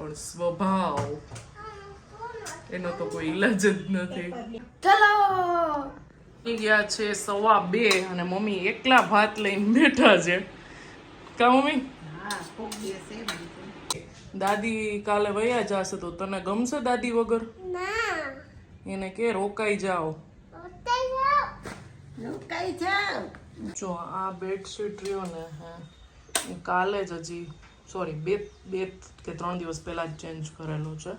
પણ સ્વભાવ. એનો તો કોઈ ઈલાજ જ નથી. ચલો. ગયા છે સવા બે અને મમ્મી એકલા ભાત લઈને બેઠા છે. કા મમ્મી? દાદી કાલે વયા જશે તો તને ગમશે દાદી વગર? એને કે રોકાઈ જાઓ. જો આ બેડશીટ રહ્યો ને હે કાલે જ હજી સોરી, બે બે કે ત્રણ દિવસ પહેલાં જ ચેન્જ કરેલો છે.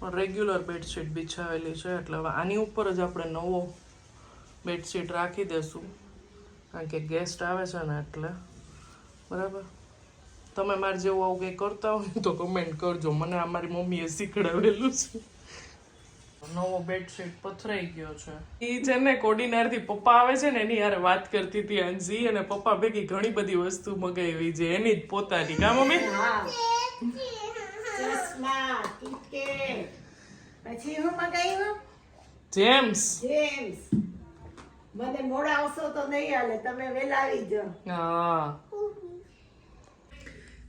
પણ રેગ્યુલર બેડશીટ બિછાવેલી છે, એટલે હવે આની ઉપર જ આપણે નવો બેડશીટ રાખી દેશું. કારણ કે ગેસ્ટ આવે છે ને એટલે, બરાબર? તમે મારે જેવું આવું કંઈ કરતા હોય તો કમેન્ટ કરજો. મને આ મારી મમ્મીએ શીખડાવેલું છે. નવો બેડશીટ પથરાઈ ગયો છે. એ છે ને કોડીનારથી પપ્પા આવે છે ને એની યાર વાત કરતી હતી અંજી અને પપ્પા ભેગી ઘણી બધી વસ્તુ મગાવી છે. એની જ પોતાની. કા મમ્મી? ચશ્મા પછી હું મગાવ્યું? જેમ્સ. જેમ્સ. મને મોડા આવશો તો નહીં હાલે તમે વેલા આવી જાઓ. હા.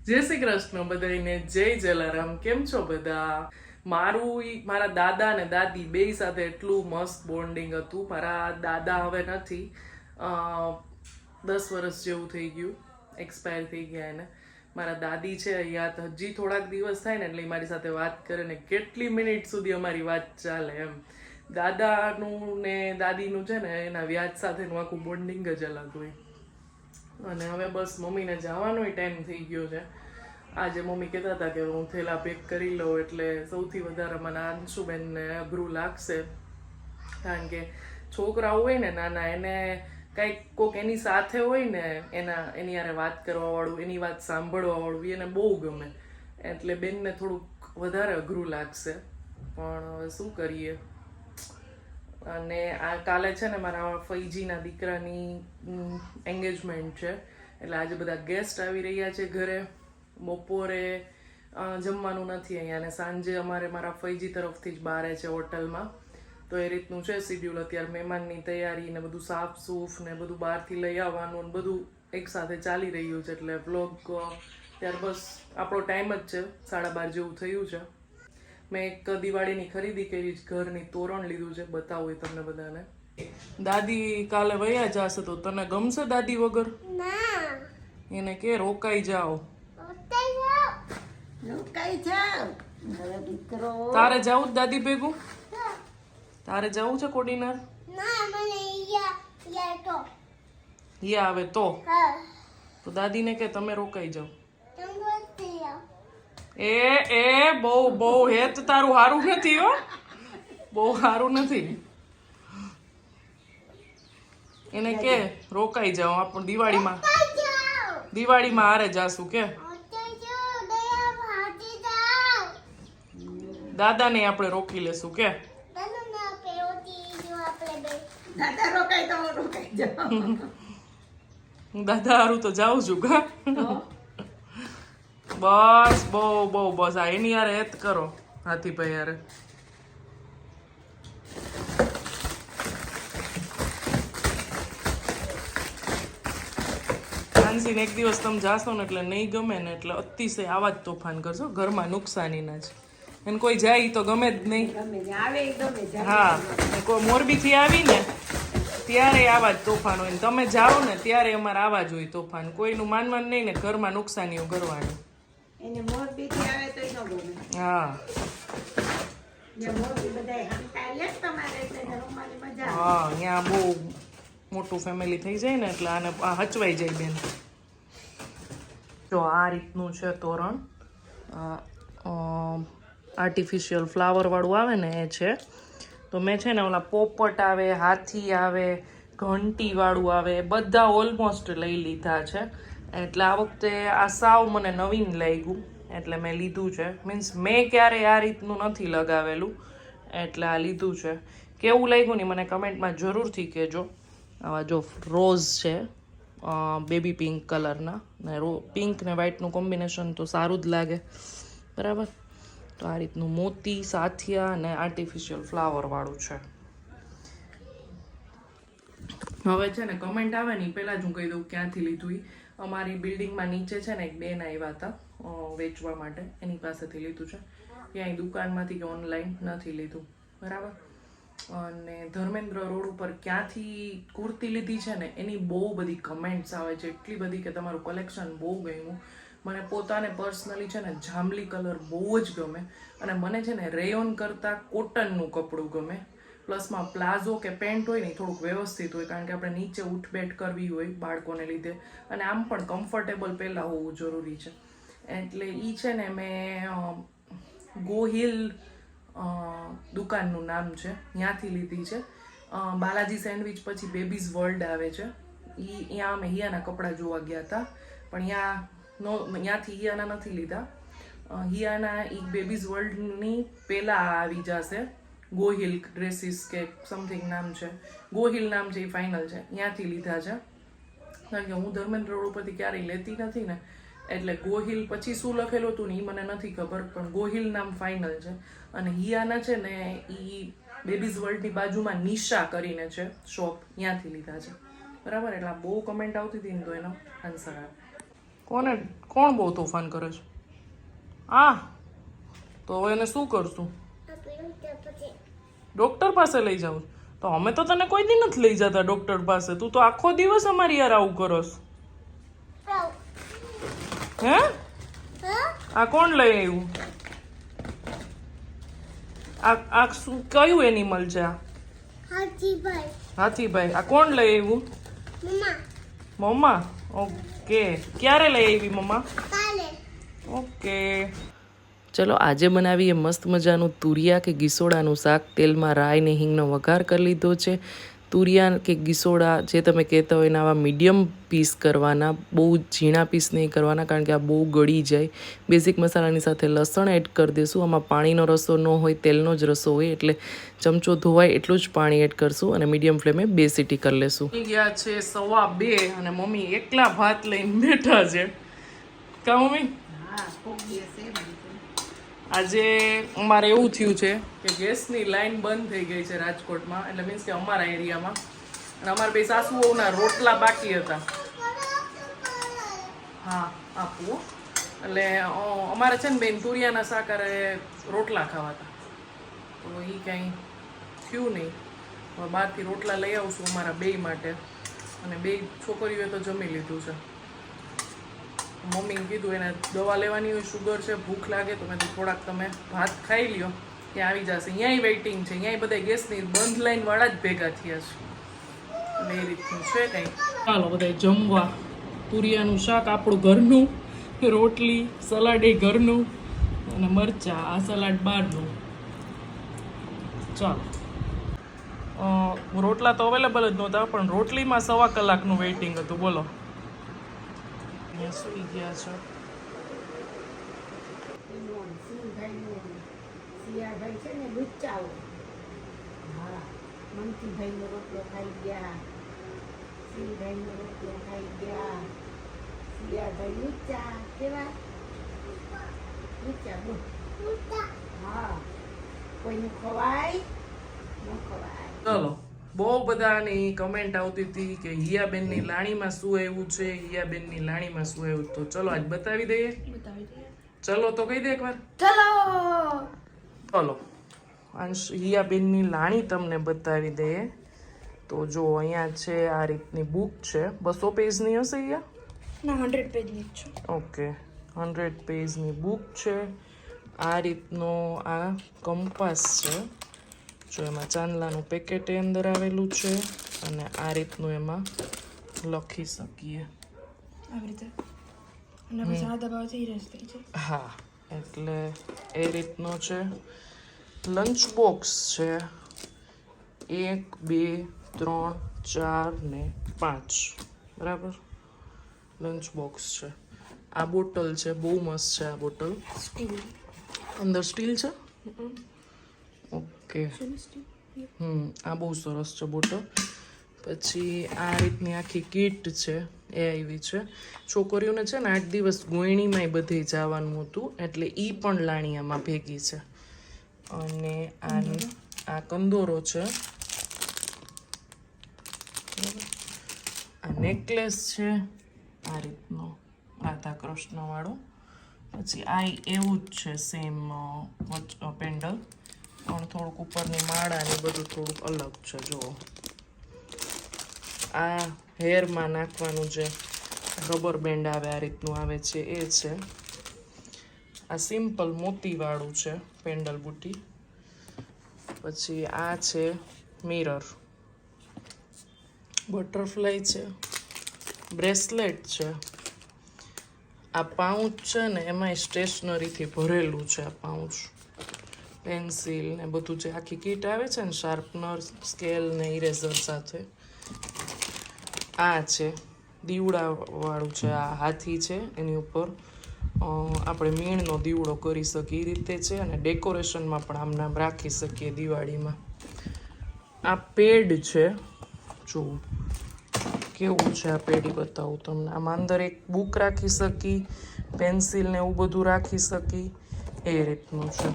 જય શ્રી કૃષ્ણ બધાને જય જલારામ. કેમ છો બધા? મારું મારા દાદા ને દાદી બે સાથે એટલું મસ્ત બોન્ડિંગ હતું. મારા દાદા હવે નથી. દસ વર્ષ જેવું થઈ ગયું. એક્સપાયર થઈ ગયા એને. મારા દાદી છે અહીંયા હજી થોડાક દિવસ થાય ને એટલે મારી સાથે વાત કરે ને કેટલી મિનિટ સુધી અમારી વાત ચાલે એમ. દાદાનું ને દાદીનું છે ને, એના વ્યાજ સાથેનું આખું બોન્ડિંગ જ અલગ હોય. અને હવે બસ મમ્મીને જવાનો ટાઈમ થઈ ગયો છે. આજે મમ્મી કહેતા હતા કે હું થેલા પેક કરી લઉં એટલે સૌથી વધારે મને અંશુબેનને અઘરું લાગશે. કારણ કે છોકરાઓ હોય ને નાના, એને કાંઈક કોક એની સાથે હોય ને એના, એની યારે વાત કરવાવાળું, એની વાત સાંભળવાવાળું એને બહુ ગમે. એટલે બેનને થોડુંક વધારે અઘરું લાગશે. પણ શું કરીએ? અને આ કાલે છે ને મારા ફૈજીના દીકરાની એન્ગેજમેન્ટ છે. એટલે આજે બધા ગેસ્ટ આવી રહ્યા છે ઘરે. બપોરે જમવાનું નથી અહીંયા અને સાંજે અમારે મારા ફૈજી તરફથી જ બારે છે હોટલમાં. તો એ રીતનું છે શિડ્યુલ અત્યારે મહેમાનની તૈયારી ને બધું સાફ સૂફ ને બધું બહારથી લઈ આવવાનું ને બધું એકસાથે ચાલી રહ્યું છે એટલે વ્લોગ ત્યાર બસ આપણો ટાઈમ જ છે. સાડા બાર જેવું થયું છે. મેં એક દિવાળીની ખરીદી કરી છે ઘરની તોરણ લીધું છે. બતાવું એ તમને બધાને. દાદી કાલે વયા જશે તો તને ગમશે દાદી વગર? એને કે રોકાઈ જાઓ રોકાઈ જાવ મારો દીકરો તારે જવું જ દાદી ભેગું? તારે જવું છે કોડીનાર? ઈ આવે તો. તો દાદીને કે તમે રોકાઈ જાઓ. એ એ બહુ બહુ હેત તારું સારું નથી હો. બહુ સારું નથી. એને કે રોકાઈ જાઓ આપણે દિવાળીમાં. દિવાળીમાં હારે જાશું કે? દાદાને આપણે રોકી લેશું કે? દાદા હારું તો જાઉં છું કા? બસ બહુ બહુ બસ. આ એની યાર એત કરો હાથીભાઈ યાર માનસીને એક દિવસ તમે જાશો ને એટલે નહીં ગમે ને એટલે અતિશય આવા જ તોફાન કરશો. ઘરમાં નુકસાનીના જ. એને કોઈ જાય તો ગમે જ નહીં. હા કોઈ મોરબીથી આવીને ત્યારે આવા જ તોફાન હોય ને તમે જાઓ ને ત્યારે અમારે આવા જ હોય તોફાન. કોઈનું માનવાનું નહીં ને ઘરમાં નુકસાનીઓ કરવાની. તો હા. હા અહીંયા બહુ મોટું ફેમિલી થઈ જાય ને એટલે આને આ હચવાઈ જાય બેન. જો આ રીતનું છે તોરણ. આર્ટિફિશિયલ ફ્લાવરવાળું આવે ને એ છે. તો મેં છે ને ઓલા પોપટ આવે, હાથી આવે ઘંટીવાળું આવે બધા ઓલમોસ્ટ લઈ લીધા છે. એટલે આ વખતે આ સાવ મને નવીન લાગ્યું, એટલે મેં લીધું છે. મીન્સ મેં ક્યારેય આ રીતનું નથી લગાવેલું, એટલે આ લીધું છે. કેવું લાગ્યું ને મને કમેન્ટમાં જરૂરથી કહેજો. આવા જો રોઝ છે બેબી પિંક કલરના ને રો પિંક ને વ્હાઇટનું કોમ્બિનેશન તો સારું જ લાગે. બરાબર? તો આ રીતનું મોતી, સાથિયા અને આર્ટિફિશિયલ ફ્લાવર વાળું છે. હવે છે ને કમેન્ટ આવે ને પહેલાં જ હું કહી દઉં ક્યાંથી લીધું અમારી બિલ્ડિંગમાં નીચે છે ને એક બેન આવ્યા હતા વેચવા માટે. એની પાસેથી લીધું છે. ક્યાંય દુકાનમાંથી કે ઓનલાઈન નથી લીધું. બરાબર? અને ધર્મેન્દ્ર રોડ ઉપર ક્યાંથી કુર્તી લીધી છે ને એની બહુ બધી કમેન્ટ્સ આવે છે. એટલી બધી કે તમારું કલેક્શન બહુ ગમ્યું. મને પોતાને પર્સનલી છે ને જાંબલી કલર બહુ જ ગમે. અને મને છે ને રેયોન કરતાં કોટનનું કપડું ગમે. પ્લસમાં પ્લાઝો કે પેન્ટ હોય ને થોડુંક વ્યવસ્થિત હોય, કારણ કે આપણે નીચે ઉઠબેઠ કરવી હોય બાળકોને લીધે. અને આમ પણ કમ્ફર્ટેબલ પહેલાં હોવું જરૂરી છે. એટલે એ છે ને મેં ગોહિલ દુકાનનું નામ છે ત્યાંથી લીધી છે. બાલાજી સેન્ડવિચ પછી બેબીઝ વર્લ્ડ આવે છે. એ ત્યાં અમે હિયાના કપડાં જોવા ગયા હતા પણ ત્યાં નો ત્યાંથી હિયાના નથી લીધા. હિયાના એક બેબીઝ વર્લ્ડની પહેલાં આવી જશે. ગોહિલ ડ્રેસીસ કે સમથિંગ નામ છે. ગોહિલ નામ છે એ ફાઇનલ છે. ત્યાંથી લીધા છે. કારણ કે હું ધર્મેન્દ્ર રોડ ઉપરથી ક્યારેય લેતી નથી ને, એટલે ગોહિલ પછી શું લખેલું હતું ને એ મને નથી ખબર, પણ ગોહિલ નામ ફાઇનલ છે. અને હિયાના છે ને એ બેબીઝ વર્લ્ડની બાજુમાં નિશા કરીને છે શોપ ત્યાંથી લીધા છે. બરાબર? એટલે બહુ કમેન્ટ આવતી હતી ને તો એનો આન્સર આવે. કોને કોણ બહુ તોફાન કરે છે? આ તો હવે એને શું કરશું? ડોક્ટર પાસે લઈ જાઉં તો અમે તો તને કોઈ દી નથી લઈ જતા ડોક્ટર પાસે. તું તો આખો દિવસ અમારી યાર આવું કરસ. હે? આ કોણ લઈ આવ્યું આ આ શું કયું એનિમલ છે આ? હાથીભાઈ. આ કોણ લઈ આવ્યું મમ્મા? ઓકે. ક્યારે લઈ આવી મમ્મા? ઓકે. ચલો આજે બનાવીએ મસ્ત મજાનું તુરિયા કે ગીસોડાનું શાક. તેલમાં રાઈ ને હિંગનો વઘાર કરી લીધો છે. તુરિયા કે ગીસોડા જે તમે કહેતા હોય એના આવા મીડિયમ પીસ કરવાના બહુ ઝીણા પીસ નહીં કરવાના કારણ કે આ બહુ ગળી જાય. બેઝિક મસાલાની સાથે લસણ એડ કરી દઈશું આમાં પાણીનો રસો ન હોય તેલનો જ રસો હોય એટલે ચમચો ધોવાય એટલું જ પાણી એડ કરશું અને મીડિયમ ફ્લેમે બે સીટી કરી લેશું. ગયા છે સવા બે અને મમ્મી એકલા ભાત લઈને બેઠા છે. કા મમ્મી? હા કોક દિવસે એમ રીતે. આજે અમારે એવું થયું છે કે ગેસની લાઈન બંધ થઈ ગઈ છે રાજકોટમાં, એટલે મીન્સ કે અમારા એરિયામાં. અને અમારા બે સાસુઓના રોટલા બાકી હતા. હા, આપું એટલે અમારે છે ને બેન તુરિયાના શાકારે રોટલા ખાવાતા. તો એ કાંઈ થયું નહીં. બહારથી રોટલા લઈ આવશું અમારા બે માટે. અને બે છોકરીઓએ તો જમી લીધું છે. મમ્મીને કીધું, એને દવા લેવાની હોય શુગર છે, ભૂખ લાગે, તો મેં થોડાક તમે ભાત ખાઈ લ્યો ત્યાં આવી જશે. અહીંયા વેઇટિંગ છે અહીંયા બધા ગેસની બંધ લાઈન વાળા જ ભેગા થયા છે. એ રીતનું છે કંઈ. ચાલો બધા જમવા. તુરિયાનું શાક આપણું ઘરનું, રોટલી, સલાડ એ ઘરનું, અને મરચા, આ સલાડ બહારનું. ચાલો. રોટલા તો અવેલેબલ જ નહોતા, પણ રોટલીમાં સવા કલાકનું વેઇટિંગ હતું, બોલો. અહીંયા સુઈ ગયા છો સિયાભાઈ છે ને લુચ્ચાઓ હા. મંતીભાઈનો રોટલો ખાઈ ગયા સિંહભાઈનો રોટલો ખાઈ ગયા સિયાભાઈ લુચ્ચા કેવા લુચ્ચા બોલ હા. કોઈનું ખવાય? ન ખવાય. ચલો. બહુ બધાની કમેન્ટ આવતી હતી કે હિયાબેનની લાણીમાં શું આવ્યું છે હિયાબેનની લાણીમાં શું આવ્યું? તો ચલો આજ બતાવી દઈએ. ચલો તો કહી દે એકવાર. ચલો! ચલો અંશ હિયાબેનની લાણી તમને બતાવી દઈએ. તો જો અહીંયા છે આ રીતની બુક છે. બસો પેજની હશે અહીંયા? ના હંડ્રેડ પેજની છે. ઓકે હંડ્રેડ પેજની બુક છે. આ રીતનો આ કંપાસ છે. જો એમાં ચાંદલાનું પેકેટ એ અંદર આવેલું છે અને આ રીતનું એમાં લખી શકીએ. આવી રીતે. હા એટલે એ રીતનો છે. લંચ બોક્સ છે. એક બે ત્રણ ચાર ને પાંચ. બરાબર? લંચ બોક્સ છે. આ બોટલ છે. બહુ મસ્ત છે આ બોટલ. અંદર સ્ટીલ છે? ઓકે. હમ આ બહુ સરસ છે બોટો. પછી આ રીતની આખી કીટ છે એ આવી છે. છોકરીઓને છે ને આઠ દિવસ ગોયણીમાંય બધે જવાનું હતું એટલે એ પણ લાણિયામાં ભેગી છે. અને આ આ કંદોરો છે. આ નેકલેસ છે આ રીતનો રાધા કૃષ્ણવાળો પછી આ એવું જ છે સેમ પેન્ડલ. પણ થોડુંક ઉપરની માળા ને બધું થોડુંક અલગ છે, જુઓ. આ હેરમાં નાખવાનું જે રબર બેન્ડ આવે, આ રીતનું આવે છે, એ છે. આ સિમ્પલ મોતીવાળું છે, પેન્ડલ બુટી. પછી આ છે મિરર. બટરફ્લાય છે. બ્રેસલેટ છે. આ પાઉચ છે ને, એમાંય સ્ટેશનરીથી ભરેલું છે આ પાઉચ. પેન્સિલ ને બધું જે આખી કીટ આવે છે ને શાર્પનર, સ્કેલ ને ઇરેઝર સાથે. આ છે, દીવડાવાળું છે, આ હાથી છે, એની ઉપર આપણે મીણનો દીવડો કરી શકીએ એ રીતે છે અને ડેકોરેશનમાં પણ આમ નામ રાખી શકીએ દિવાળીમાં. આ પેડ છે જો કેવું છે આ પેડી બતાવું તમને. આમાં અંદર એક બુક રાખી શકી પેન્સિલ ને એવું બધું રાખી શકી એ રીતનું છે.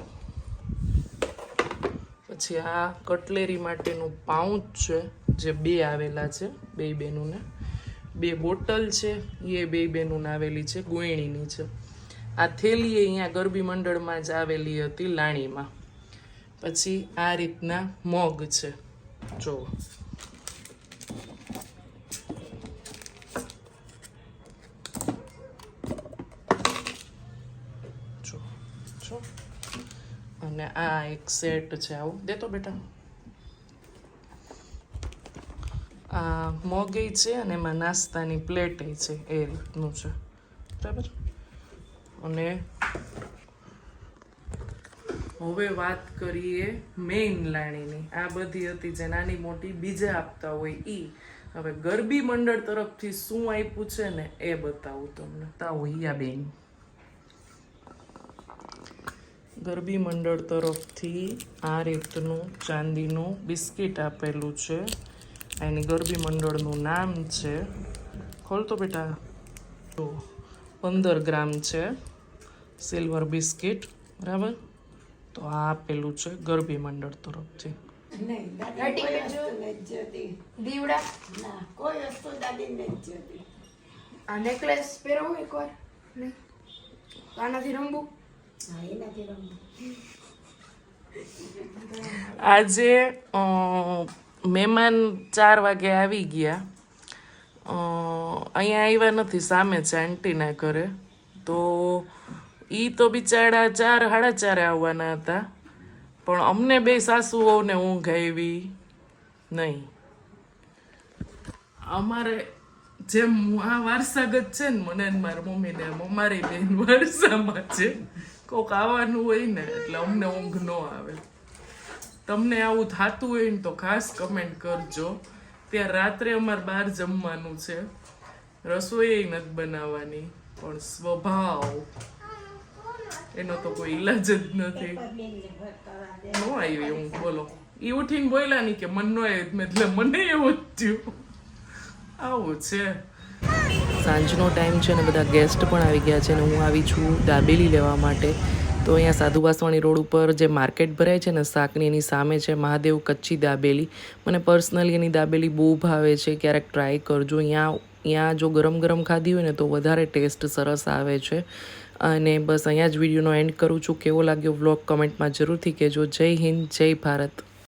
પછી આ કટલેરી માટેનું પાઉચ છે, જે બે આવેલા છે, બે બેનુંને. બે બોટલ છે, એ બે બેનું આવેલી છે, ગોયણીની છે. આ થેલી અહીંયા ગરબી મંડળમાં જ આવેલી હતી લાણીમાં. પછી આ રીતના મગ છે. જો જો જો અને આ એક સેટ છે આવું. દેતો બેટા. આ મોગે છે અને એમાં નાસ્તાની પ્લેટ છે એ રીતનું છે. બરાબર? અને હવે વાત કરીએ મેઇન લાણીની. આ બધી હતી જે નાની મોટી બીજા આપતા હોય એ હવે ગરબી મંડળ તરફથી શું આપ્યું છે ને એ બતાવું તમને. તાવ હિયા બેન ગરબી મંડળ તરફથી આ રીતનું ચાંદીનું બિસ્કિટ આપેલું છે. એની ગરબી મંડળનું નામ છે. ખોલતો બેટા. જો પંદર ગ્રામ છે સિલ્વર બિસ્કિટ બરાબર? તો આ આપેલું છે ગરબી મંડળ તરફથી. નહીં દાદી કોઈ વસ્તુ નથી જોતી દીવડા? ના કોઈ વસ્તુ દાદી નથી જોતી આ નેકલેસ પહેરવું એકવાર? નહીં. આનાથી રમવું આજે મહેમાન ચાર વાગે આવી ગયા. અહીંયા આવ્યા નથી, સામે છે આંટીના ઘરે. તો ઈ તો બિચારા ચાર, સાડા ચારે આવવાના હતા. પણ અમને બે સાસુઓને ઊંઘ આવી નહીં. અમારે જેમ આ વારસાગત છે ને મને મારા મમ્મીને એમ બેન વારસામાં છે. કોક આવવાનું હોય ને, એટલે અમને ઊંઘ ન આવે. તમને આવું થતું હોય ને તો ખાસ કમેન્ટ કરજો. ત્યાં રાત્રે અમારે બહાર જમવાનું છે. રસોઈ નથી બનાવવાની, પણ સ્વભાવ. એનો તો કોઈ ઈલાજ જ નથી. નો આવી હું બોલો. એ ઉઠીને બોલ્યા નહીં કે મન નો આવ્યું એટલે મને એવું જ થયું. આવું છે. સાંજનો ટાઈમ છે ને બધા ગેસ્ટ પણ આવી ગયા છે ને હું આવી છું દાબેલી લેવા માટે. તો અહીંયા સાધુ વાસવાણી રોડ ઉપર જે માર્કેટ ભરાય છે ને શાકની એની સામે છે મહાદેવ કચ્છી દાબેલી. મને પર્સનલી એની દાબેલી બહુ ભાવે છે, ક્યારેક ટ્રાય કરજો. અહીંયા અહીંયા જો ગરમ ગરમ ખાધી હોય ને તો વધારે ટેસ્ટ સરસ આવે છે. અને બસ અહીંયા જ વિડીયોનો એન્ડ કરું છું. કેવો લાગ્યો વ્લોગ કમેન્ટમાં જરૂરથી કહેજો. જય હિન્દ, જય ભારત.